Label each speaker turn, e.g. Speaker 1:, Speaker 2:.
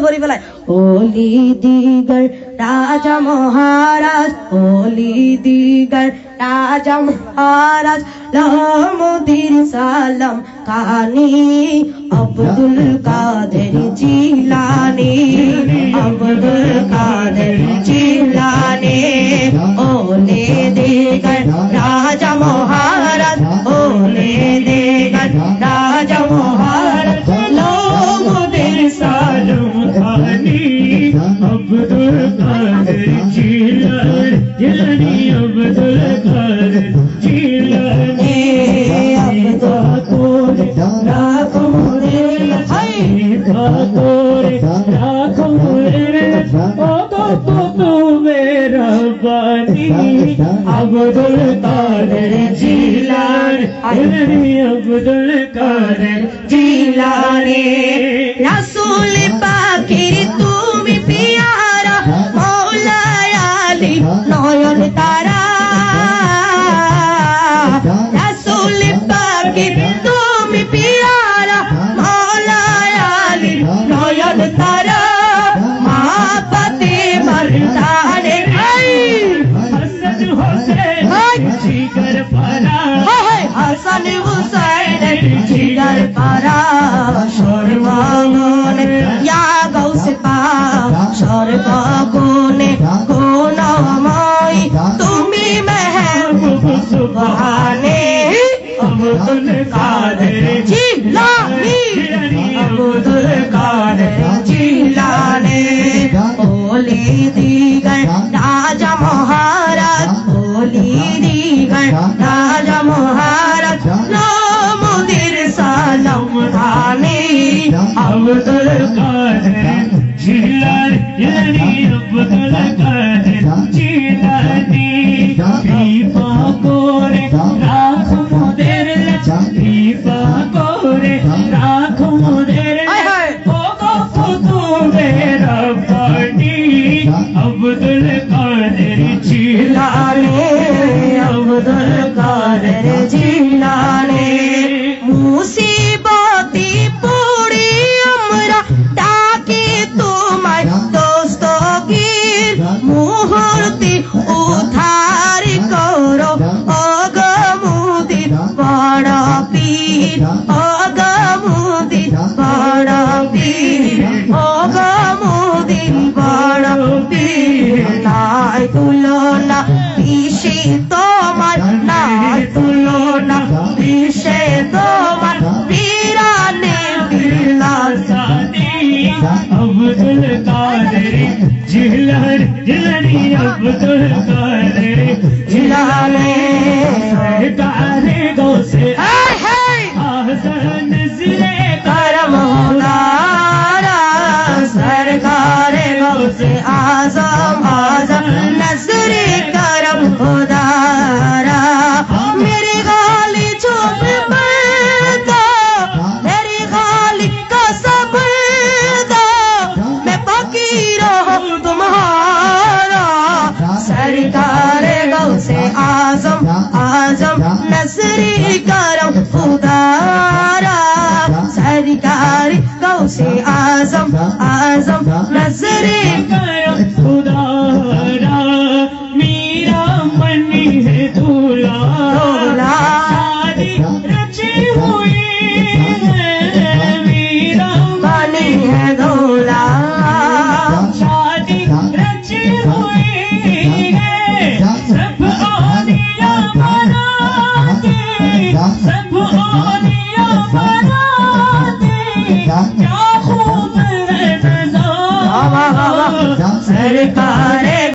Speaker 1: ভরি বেলায় ওলি দিগর রাজা মহারাজ ওলি দিগর রাজা মহারাজ লামুদির সালাম কানি, আব্দুল কাদের জিলানি, আব্দুল কাদের
Speaker 2: আব্দুল কাদের জিলানি জিলানি আব্দুল কাদের জিলানি তোরে রাখো মোরে তোরে রাখো মোরে ও তো তো মেরা বানি আব্দুল কাদের জিলানি জিলানি আব্দুল কাদের জিলানি
Speaker 1: রাসূল পাখির নয়ন তারা। রাসূল পাখির তুমি পিয়ারা মৌলায় আলী নয়ন তারা। মা পাতে মর্দানে হাই।
Speaker 2: হাসান হোসেন জিগর পারা
Speaker 1: হাসান হুসাইন জিগার পারা সর্বাঙ্গনে ইয়া গৌসে পাক সর্বগুণে সুবহানে
Speaker 2: আব্দুল কাদের
Speaker 1: জিলানি আব্দুল কাদের জিলানে রাজা মহারাজ ওলি দিগর রাজা মহারাজ নামুদির সালাম খানে
Speaker 2: আব্দুল কাদের জিলানি জিলানি আব্দুল আব্দুল কাদের জিলানি
Speaker 1: আব্দুল কাদের জিলানে মুসিবতে পড়ে আমরা ডাকে তোমায় দোস্তগীর মুহূর্তে উদ্ধার
Speaker 2: سادی جلر جلری عبد القادر جلالے گو سے آسن زلے کرم
Speaker 1: مولانا سرکار گو سے
Speaker 2: آزاد
Speaker 1: রেখা